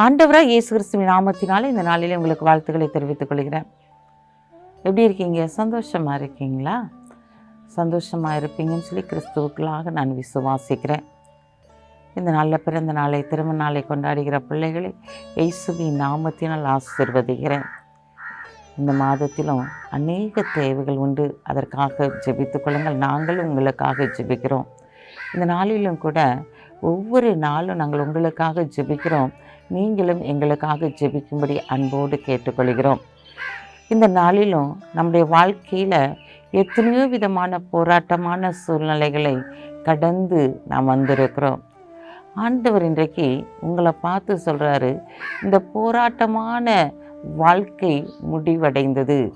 ஆண்டவராக இயேசு கிறிஸ்துவின் நாமத்தினால இந்த நாளிலே உங்களுக்கு வாழ்த்துக்களை தெரிவித்துக் கொள்கிறேன். எப்படி இருக்கீங்க? சந்தோஷமாக இருக்கீங்களா? சந்தோஷமாக இருப்பீங்கன்னு சொல்லி கிறிஸ்துவுக்களாக நான் விசுவாசிக்கிறேன். இந்த நாளில் பிறந்த நாளை திருமண நாளை கொண்டாடுகிற பிள்ளைகளை இயேசுவின் நாமத்தினால் ஆசிர்வதிக்கிறேன். இந்த மாதத்திலும் அநேக தேவைகள் உண்டு. அதற்காக ஜெபித்துக் கொள்ளுங்கள். நாங்களும் உங்களுக்காக ஜெபிக்கிறோம். இந்த நாளிலும் கூட ஒவ்வொரு நாளும் நாங்கள் உங்களுக்காக ஜெபிக்கிறோம். நீங்களும் எங்களுக்காக ஜெபிக்கும்படி அன்போடு கேட்டுக்கொள்கிறோம். இந்த நாளிலும் நம்முடைய வாழ்க்கையில் எத்தனையோ விதமான போராட்டமான சூழ்நிலைகளை கடந்து நாம் வந்திருக்கிறோம். ஆண்டவர் இன்றைக்கு உங்களை பார்த்து சொல்கிறாரு இந்த போராட்டமான வாழ்க்கை முடிவடைந்தது.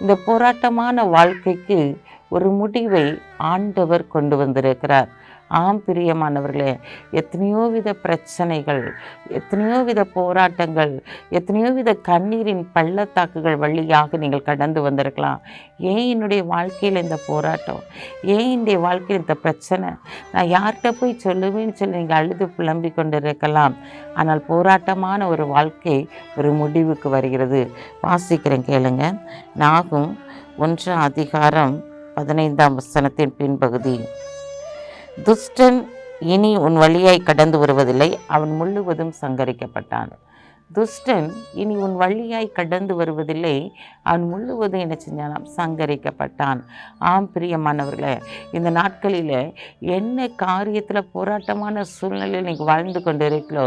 இந்த போராட்டமான வாழ்க்கைக்கு ஒரு முடிவை ஆண்டவர் கொண்டு வந்திருக்கிறார். ஆம் பிரியமானவர்களே எத்தனையோ வித பிரச்சனைகள் எத்தனையோ வித போராட்டங்கள் எத்தனையோ வித கண்ணீரின் பள்ளத்தாக்குகள் வழியாக நீங்கள் கடந்து வந்திருக்கலாம். ஏன் என்னுடைய வாழ்க்கையில் இந்த போராட்டம்? ஏன் என்னுடைய வாழ்க்கையில் இந்த பிரச்சனை? நான் யார்கிட்ட போய் சொல்லுவேன்னு சொல்லி நீங்கள் அழுது புலம்பிக் கொண்டிருக்கலாம். ஆனால் போராட்டமான ஒரு வாழ்க்கை ஒரு முடிவுக்கு வருகிறது. வாசிக்கிறேன் கேளுங்க. நாகும் ஒன்றாம் அதிகாரம் பதினைந்தாம் வசனத்தின் பின்பகுதி. துஷ்டன் இனி உன் வழியாய் கடந்து வருவதில்லை. அவன் முழுவதும் சங்கரிக்கப்பட்டான். துஷ்டன் இனி உன் வழியாய் கடந்து வருவதில்லை. அவன் முழுவதும் என்ன செஞ்சானாம்? சங்கரிக்கப்பட்டான். ஆம் பிரியமானவர்களே இந்த நாட்களில் என்ன காரியத்தில் போராட்டமான சூழ்நிலையில் நீங்கள் வாழ்ந்து கொண்டு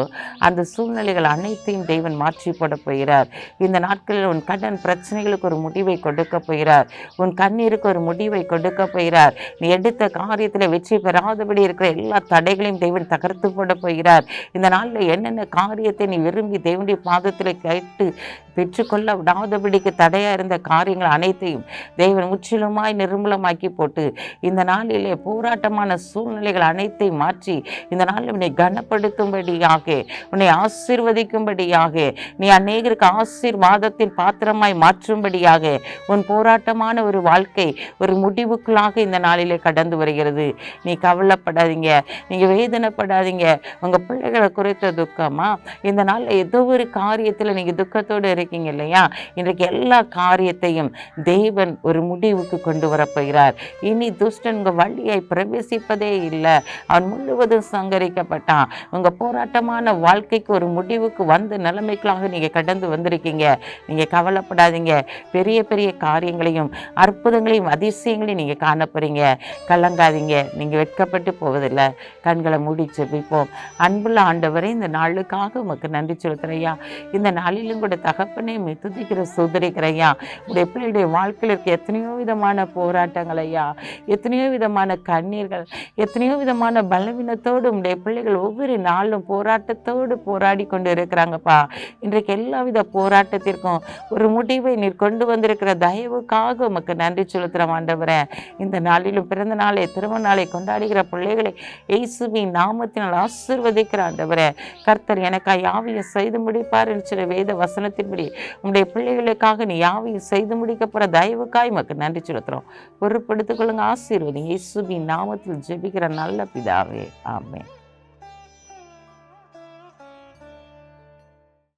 அந்த சூழ்நிலைகள் அனைத்தையும் தெய்வன் மாற்றி போட போகிறார். இந்த நாட்களில் உன் கடன் பிரச்சனைகளுக்கு ஒரு முடிவை கொடுக்க போகிறார். உன் கண்ணீருக்கு ஒரு முடிவை கொடுக்க போகிறார். நீ எடுத்த காரியத்தில் வெற்றி பெறாதபடி இருக்கிற எல்லா தடைகளையும் தெய்வன் தகர்த்து போட போகிறார். இந்த நாளில் என்னென்ன காரியத்தை நீ விரும்பி தேவனுடைய பாதத்தில் கேட்டு பெற்றுக்கொள்ள விடாதபடிக்கு தடையாக இருந்த காரியங்கள் அனைத்தையும் தேவன் முற்றிலுமாய் நிர்மூலமாக்கி போட்டு இந்த நாளிலே போராட்டமான சூழ்நிலைகள் அனைத்தையும் மாற்றி இந்த நாளில் உன்னை கனப்படுத்தும்படியாக உன்னை ஆசிர்வதிக்கும்படியாக நீ அநேகருக்கு ஆசீர்வாதத்தின் பாத்திரமாய் மாற்றும்படியாக உன் போராட்டமான ஒரு வாழ்க்கை ஒரு முடிவுக்குள்ளாக இந்த நாளிலே கடந்து வருகிறது. நீ கவலைப்படாதீங்க நீங்கள் வேதனைப்படாதீங்க உங்கள் பிள்ளைகளை குறைத்த துக்கமாக இந்த நாளில் ஏதோ ஒரு காரியத்தில் நீங்கள் துக்கத்தோடு இருக்கீங்க இல்லையா? இன்றைக்கு எல்லா காரியத்தையும் தேவன் ஒரு முடிவுக்கு கொண்டு வரப்போகிறார் இனி துஷ்டன் உங்கள் வழியை பிரவேசிப்பதே இல்லை. அவன் முழுவதும் சங்கரிக்கப்பட்டான் உங்கள் போராட்டமான வாழ்க்கைக்கு ஒரு முடிவுக்கு வந்த நிலைமைக்காக நீங்கள் கடந்து வந்திருக்கீங்க. நீங்கள் கவலைப்படாதீங்க. பெரிய பெரிய காரியங்களையும் அற்புதங்களையும் அதிசயங்களையும் நீங்கள் காண போகிறீங்க கலங்காதீங்க. நீங்கள் வெட்கப்பட்டு போவதில்லை. கண்களை மூடி செபிப்போம். அன்புள்ள ஆண்டவரை இந்த நாளுக்காக உமக்கு நன்றி செலுத்துறையா இந்த நாளிலும் கூட தகப்பனே துதிக்கிற துதிக்கிற சுதரிக்கிறையா உடைய பிள்ளையுடைய வாழ்க்கையில் இருக்க எத்தனையோ விதமான போராட்டங்கள் ஐயா. எத்தனையோ விதமான கண்ணீர்கள். எத்தனையோ விதமான பலவீனத்தோடு உடைய பிள்ளைகள் ஒவ்வொரு நாளும் போராட்டத்தோடு போராடி கொண்டு இருக்கிறாங்கப்பா இன்றைக்கு எல்லா வித போராட்டத்திற்கும் ஒரு முடிவை நீர் கொண்டு வந்திருக்கிற தயவுக்காக உமக்கு நன்றி செலுத்துகிறோம் ஆண்டவரே. இந்த நாளிலும் பிறந்த நாளை திருமண நாளை கொண்டாடுகிற பிள்ளைகளை இயேசுவின் நாமத்தினால் ஆசிர்வதிக்கிற ஆண்டவரே. கர்த்தர் எனக்கு யாவையை செய்து முடிப்பார் என்று வேத வசனத்தின்படி உங்களுடைய பிள்ளைகளுக்காக நீ யாவையும் செய்து முடிக்க தயவுக்காய் மக்கள் நன்றி செலுத்துகிறோம் பொருட்படுத்திக் கொள்ளுங்க. ஆசீர்வதி இயேசுவின் நாமத்தில் ஜெபிக்கிற நல்ல பிதாவே. ஆமென்.